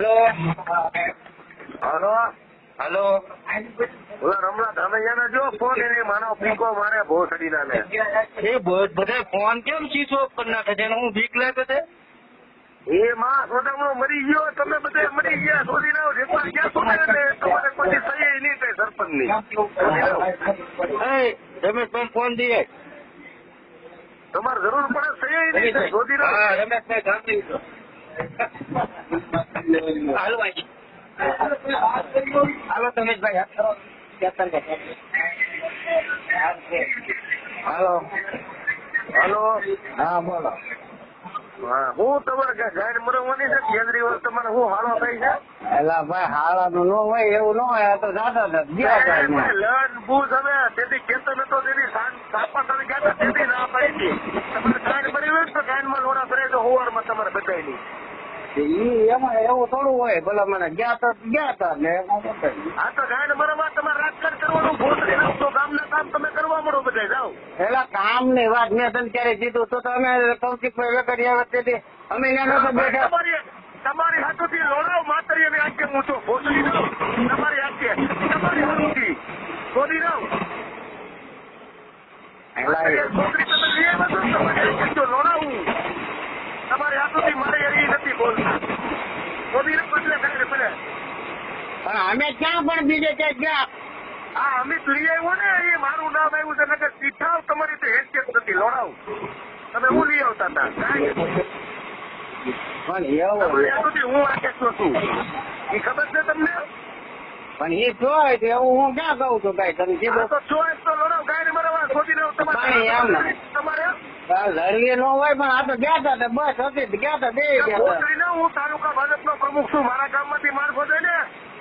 Hello hello ઓલા રમલા ધામૈયાને જો phone એને માનો પીકો મારે ભોસડીના ને એ બ- બધા ફોન કેમ સ્વિચ ઓફ નાખે છે? હું બીક લાગે છે? એ માં સોદામણો મરી ગયો તમે બધે મરી ગયા શોધી ના જેટલા ક્યાં શોધે ને તમારે પછી સહી નહીં થાય સરપંચની શોધી લાવો. ફોન દઈએ. તમારે જરૂર પડે સહી નહીં શોધી ના રમેશભાઈ ગાંધી હાલો ભાઈ હાલો હાલો. હલો. હા બોલો. હા હું તમારે ગાયન મરવાની છે? કેજરીવાલ તમારે હું હાળો થઈ છે? એલા ભાઈ હાળાનું ન હોય એવું ન હોય તો જાતા અહીંયા. લન હવે. તેથી કેતો નતો તેથી સાપા તમે ગયા તેથી ના પાડી તમારે ગાયન મરી હોય તો તો માં લોડા ભરે તો હોવારમાં તમારે બધાય ઈ એમાં એવું થોડું હોય ભલા મને ગયા તો ગયા તા ને એમાં તો તમારે રાજકારણ કરવાનું કામ તમે કરવા મળો બધા જાઓ. પેલા કામની વાત મેં તને ક્યારે કીધું તો તમે કૌશિકભાઈ વેકરી આવે તેથી અમે નતા બેઠા. તમારી હાથોથી લોડાવ માતરી અને આંખે ઊંચો ભોસડી નાવ તમારી આજે તમારી હાથોથી. શોધી નાવ એલા એ- છોકરી તમે લઈ આવ્યા છો ને તમારે આંખે જો લોડાવું તમારી હાથોથી મારે એવી નથી બોલતા શોધી નાવ એટલે કરે ભલે અમે ક્યાં પણ બીજે ક્યાંક ગયા? હા અમે લઈ આવ્યો ને એ મારું નામ આવ્યું છે નગર સીઠાવ તમારી તો હેન્ડશેક નથી લોડાવ. તમે હું લઈ આવતા હતા? પણ એવું હું આંખે છું છું એ ખબર છે તમને? પણ એ જોય એવું હું ક્યાં કહું છું કઈ? તમે કીધું તો ચોઈસ તો લડાવ શોધી નાવ પાણી એમ તમારે ને. તમારે? આ ન હોય પણ આ તો ગયા હતા બસ હતી ગયા હતા બે ગયા હું તાલુકા ભાજપનો પ્રમુખ છું મારા ગામમાંથી માણસો છે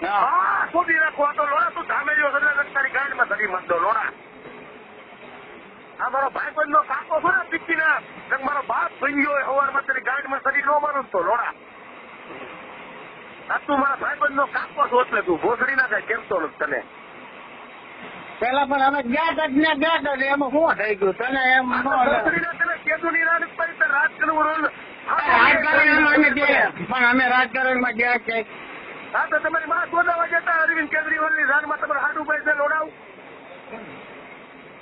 હા. હા રાખો? આ તો લોડા તું ધામે જો એટલે તારી ગાયમાં ધરી મત લોડા આ મારો ભાઈબંધ નો કાકો છો ને પિક્કી ના મારો બાપ બની ગયો સવારમાં તારી ગાંઠમાં સડી નો મારું તો લોડા આ તું મારા ભાઈબંધ નો કાકો છો એટલે તું ભોસડી ના કઈ કેમ તો તને? પેલા પણ અમે ગયા હતા ને ગયા ને એમાં શું થઈ ગયું? તને એમ તને કેતું ની રાત પડી તો રાત કરવું રોલ રાજકારણમાં અમે ગયા. પણ અમે રાજકારણમાં ગયા છે હા તો તમારી માં શોધાવા જતા અરવિંદ કેજરીવાલની રાનમાં તમારે હાડું પૈસા લોડાવું?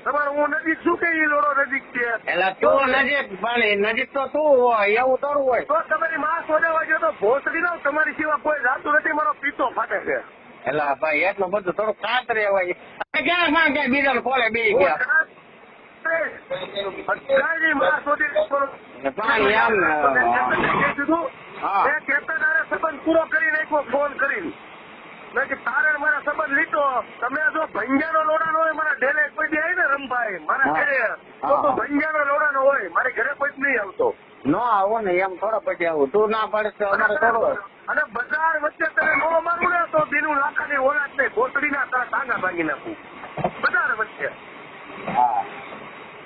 તમારે હું નજીક શું કે લોડો નજીક છે? એટલે તું નજીક પણ નજીક તો તું હોય એવું થોડું હોય. તો તમારી માં શોધાવા ગયો તો ભોસડી નો તમારી સિવાય કોઈ જાતું નથી મારો પીતો ફાટે છે. એટલે ભાઈ એટલું બધું થોડું કાત રહેવાય. ક્યાં માં ક્યાં? બીજા કોલે બે ગયા માં શોધી. કીધું. કેપ્ટન પૂરો કરી નાખ્યો ફોન કરીને. મેં કે તારે મારા સંબંધ લીધો. તમે જો ભંજાનો લોડાનો હોય મારા ઢેલે કોઈ દે ને રમભાઈ. મારા ઘરે તો ભંજાનો લોડાનો હોય. મારે ઘરે કોઈ નહીં આવતો. નો આવો ને એમ થોડો પછી આવું. તું ના પાડે અમારે થોડો અને બજાર વચ્ચે તને નો મારું ને તો બીનું લાખાની ઓલાદ ને ઘોસડી ના તારા ટાંગા ભાંગી નાખું. બજાર વચ્ચે.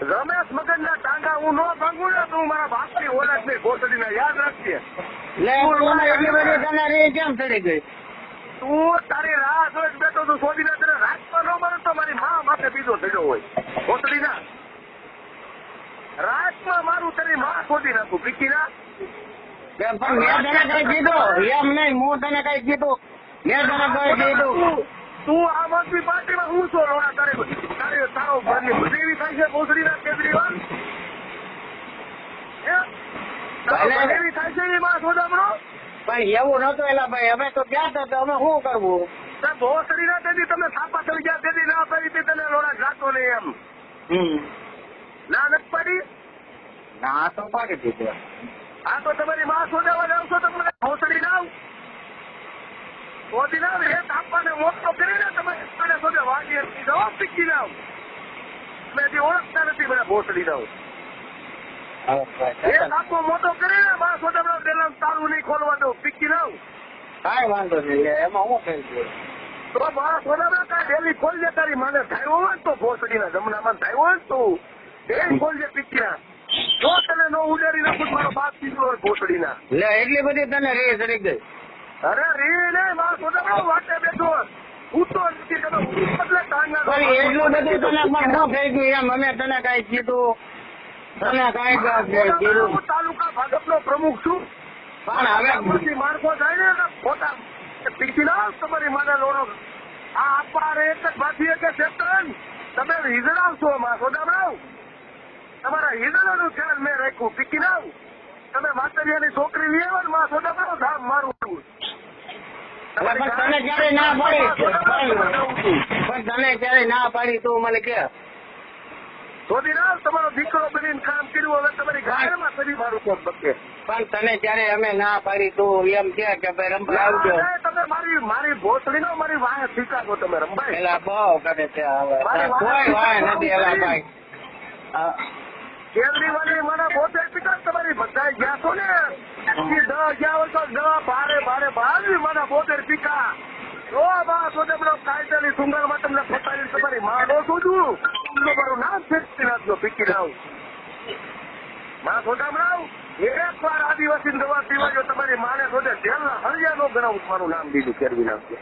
રમેશ મગન ના ટાંગા હું નો ભાંગું ને તો હું મારા બાપની ઓલાદ ને ઘોસડી ના યાદ રાખજે લે તું એટલી બધી તને રી કેમ ચડી ગઈ? તું તારી રાહ જોઈ બેઠો તું શોધી ના તને રાજમાં ન મળે તો મારી મા માથે બીજો થયો હોય. ઘોસડી ના. રાજમાં મારું તારી માં શોધી નાખું પીકી ના. એમ પણ મેં તને કઈ કીધું? એમ નહીં હું તને કઈ કીધું? મેં તને કઈ કીધું? તું આમ આદમી પાર્ટીમાં હું છો? લોડા તારે તારે તારો ઘરની બધી એવી થાય છે ભોસડી ના કેજરીવાલ. એવી થાય છે એ માં પણ એવું નતું એલા ભાઈ અમે તો ગયા હતા તો અમે શું કરવું? તે ભોસડી ના તેથી તમે સાપા થઈ ગયા તેથી ના પડી તે તને લોડા જાતો નહીં એમ. હમ. ના નથી પડી? ના તો પાડી દીધું. આ તો તમારી માં સોદાવા જાવ છો તમને ભોસડી ના શોધી ના એ તાપાને મોટો કરીને તમે મને શોધે વાગી જવાબ પીકી ના મેં ઓળખતા નથી બધા ભોસડી ના એ મોટો કરી ને માં સોદામણો પેલા તારું નહીં ખોલવા દો પીકી ના કાંઈ વાંધો નહીં એમાં હું થઈ ગયું? તો મારા સોદામણા કાંઈ ડેલી ખોલજે તારી મને થયો હોય ને તો ભોસડીના જમનામાં થયો હોય તું ડેલી ખોલજે પીકીના. જો તને નો ઉડાડી નાખું મારો બાપ પીધો હોય ભોસડીના. લે એટલી બધી તને રે ચડી ગઈ. અરે રે ને મારા સોદામણો વાટે બેઠો એટલું બધું તને પણ ન થઈ ગયું એમ અમે તને કઈ કીધું. હું તાલુકા ભાજપનો પ્રમુખ છું. પણ હવે માણસો જાય ને ખોટા ના તમારી મને લોડો આ આપવા રે એક જ બાકી એક ચેતન તમે હિજડાવ છો માં સોદામણાવ. તમારા હિજડાનું ધ્યાન મેં રાખ્યું પીકી નાવ તમે માતરિયાની છોકરી લઈ આવો મા સોદામણાવ ધામ મારું તમે ક્યારે ના પાડી? પણ તમે ક્યારે ના પાડી તું મને કે. રાવ તમારો દીકરો બનીને કામ કર્યું હવે તમારી ગાયમાં કરી મારું કોણ બકે પણ તને જયારે અમે ના પાડી તું એમ કે કે ભાઈ રમવા આવજો. તમે મારી મારી ભોસડી નો મારી વાહ સ્વીકારો તમે રંભાઈ એલા બહુ કરે છે હવે. કોઈ વાહ નથી એલા ભાઈ. કેજરીવાલની મને પોતે પિતા તમારી બધા ગયા છો ને? દહ ગયા હોય તો દહ ભારે ભારે બાર મને બોતેર પિતા જો બા તો તમને કાયદાની સુંગરમાં તમને ફટાવી તમારી માં નો શું તમારું નામ ફેરવી નાખજો પીકી નાવમાં સોદામણાવ એક વાર આદિવાસી દવા પીવાજો તમારી માને શોધે જેલના હળિયા નો ગણાવું મારું નામ દીધું શોધી મારા.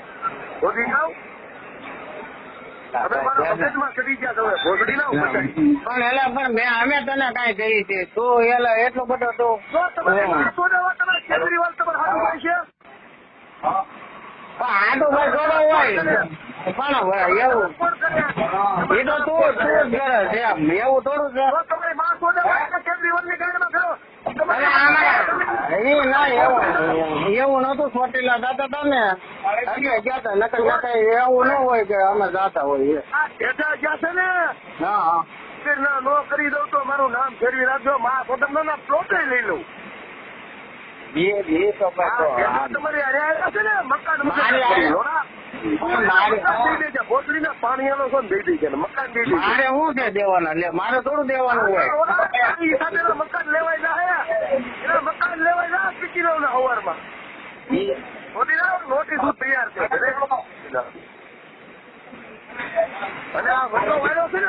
પણ એલા પણ મેં અમે તને કઈ કહી છે. તું એલા એટલો બધો તો જો કેજરીવાલ તમારે હાથું હોય છે. પણ આ તો ભાઈ હોય. પણ એવું કોણ કરે? એ તો તું તું જ કરે છે. એવું થોડું છે. તમે માણસો એવું નતું ચોટીલા જતા હતા ને. એટલે ગયા હતા નકર જતા એવું ન હોય કે અમે જાતા હોય ગયા છે ને? હા ના નો કરી દઉં તો મારું નામ ફેરવી રાખજો. મા પોતાના ના પ્લોટે લઈ લઉં. બે બે તો તમારી હારે છે ને? મકાન મકાન. પણ દઈ છે દઈ મારે શું છે દેવાના? લે મારે થોડું દેવાનું હોય. મકાન લેવાય ના એના મકાન લેવાય ના પીકી દઉં ને હવારમાં. નોટિસ તૈયાર છે. અને આ વડલો વાળો છે ને